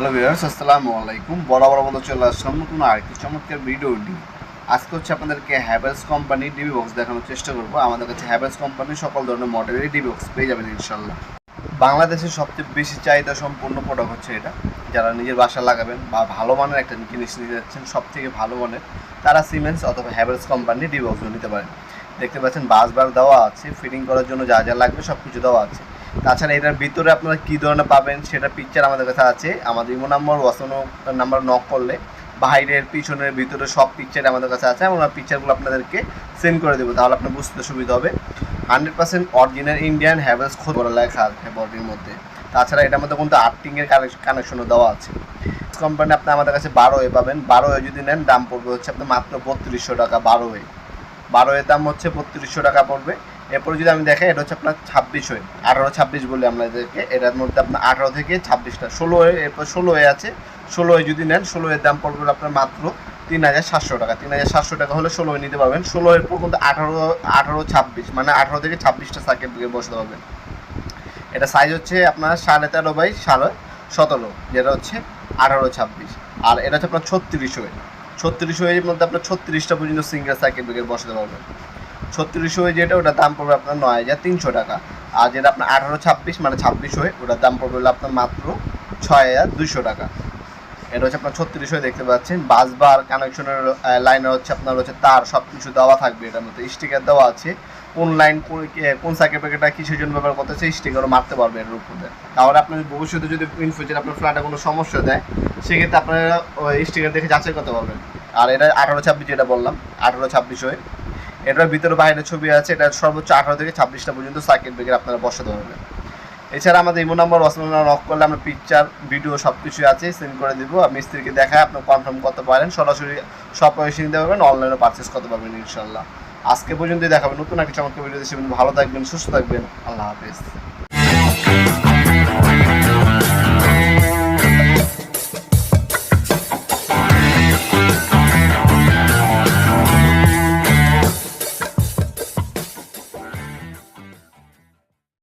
Hello viewers, আসসালামু আলাইকুম। বরাবর মতো চলে আসলাম নতুন আরেকটি চমৎকার ভিডিওটি আজকে হচ্ছে আপনাদেরকে হ্যাভেলস কোম্পানি ডিবি বক্স দেখানোর চেষ্টা করব। আমাদের কাছে হ্যাভেলস কোম্পানির সকল ধরনের মডেলেরই ডিবি বক্স পেয়ে যাবেন ইনশাল্লাহ বাংলাদেশের সবচেয়ে বেশি চাহিদা সম্পূর্ণ প্রোডাক্ট হচ্ছে এটা। যারা নিজের বাসা লাগাবেন বা ভালো মানের একটা জিনিস নিতে যাচ্ছেন সব থেকে ভালো মানের, তারা সিমেন্স অথবা হ্যাভেলস কোম্পানি ডিবি বক্সগুলো নিতে পারেন। দেখতে পাচ্ছেন বাস বার দেওয়া আছে ফিটিং করার জন্য যা যা লাগবে সব কিছু দেওয়া আছে। তাছাড়া এটার ভিতরে আপনারা কী ধরনের পাবেন সেটা পিকচার আমাদের কাছে আছে। আমাদের ইমো নাম্বার ওয়াসনো নাম্বার নক করলে বাইরের, পিছনের, ভিতরে সব পিকচার আমাদের কাছে আছে আমরা পিকচারগুলো আপনাদেরকে সেন্ড করে দেবো, তাহলে আপনার বুঝতে সুবিধা হবে। Hundred percent original Indian Havells খোঁজ করা লেখা আছে বডির মধ্যে। তাছাড়া এটার মধ্যে কিন্তু আর্টিংয়ের কানেকশনও দেওয়া আছে। কোম্পানি আপনি আমাদের কাছে বারো এ পাবেন। বারো এ যদি নেন, দাম পড়বে হচ্ছে আপনার মাত্র বত্রিশশো টাকা, বারো এ। বারো এর দাম হচ্ছে বত্রিশশো টাকা পড়বে। এরপরে যদি আমি দেখাই এটা হচ্ছে আপনার ছাব্বিশ হয়ে, আঠারো ছাব্বিশ বলি আমাদেরকে এটার মধ্যে আপনার আঠারো থেকে ছাব্বিশটা। ষোলো এরপর ষোলো এ আছে, ষোলো এ যদি নেন, ষোলো এর দাম পড়বে আপনার মাত্র তিন হাজার সাতশো টাকা। তিন হাজার সাতশো টাকা হলে ষোলো নিতে পারবেন। ষোলো এর পর কিন্তু আঠারো আঠারো ছাব্বিশ মানে আঠারো থেকে ছাব্বিশটা সার্কিট বসতে পারবেন এটা সাইজ হচ্ছে আপনার সাড়ে তেরো বাই সাড়ে সতেরো, যেটা হচ্ছে আঠারো ছাব্বিশ। আর এটা হচ্ছে আপনার ছত্রিশ হয়ে। ছত্রিশ হয়ে মধ্যে আপনার ছত্রিশটা পর্যন্ত সিঙ্গেল সার্কিট ব্রেকার বসাতে পারবেন। ছত্রিশ হয়ে যেটা, ওটার দাম পড়বে আপনার নয় হাজার তিনশো টাকা। আর যেটা আপনার আঠারো, ছাব্বিশ মানে ছাব্বিশ হয়ে, ওটার দাম পড়বে আপনার মাত্র ছয় হাজার দুশো টাকা। এটা হচ্ছে আপনার ছত্রিশ হয়ে দেখতে পাচ্ছেন। বাস বার, কানেকশনের লাইনে হচ্ছে আপনার হচ্ছে তার সব কিছু দেওয়া থাকবে এটার মধ্যে। স্টিকার দেওয়া আছে। কোন লাইন কোন সার্কিট ব্রেকারটা কিসের জন্য ব্যবহার করতেছে স্টিকারও মারতে পারবে এর উপরে। তাহলে আপনার ভবিষ্যতে যদি ইন ফিউচার আপনার ফ্ল্যাটে কোনো সমস্যা দেয়, সেক্ষেত্রে আপনারা, ওই স্টিকার দেখে যাচাই করতে পারবেন। আর এটা আঠারো, ছাব্বিশ যেটা বললাম, আঠারো, ছাব্বিশ হয়ে এটার ভিতরে বাইরে ছবি আছে, এটা সর্বোচ্চ আঠারো থেকে ছাব্বিশটা পর্যন্ত সার্কিট ব্রেকার আপনারা বসাতে পারবেন। এছাড়া আমাদের ইমো নাম্বার ওয়াসমানা নক করলে আমরা পিকচার, ভিডিও সব কিছুই আছে, সেন্ড করে দেবো। মিস্ত্রিকে দেখায় আপনার কনফার্ম করতে পারেন, সরাসরি সব পয়সা নিতে পারবেন অনলাইনে পারচেস করতে পারবেন ইনশাল্লাহ আজকে পর্যন্তই দেখাবেন নতুন একটা চমৎকার ভিডিও দেখবেন ভালো থাকবেন, সুস্থ থাকবেন। আল্লাহ হাফেজ।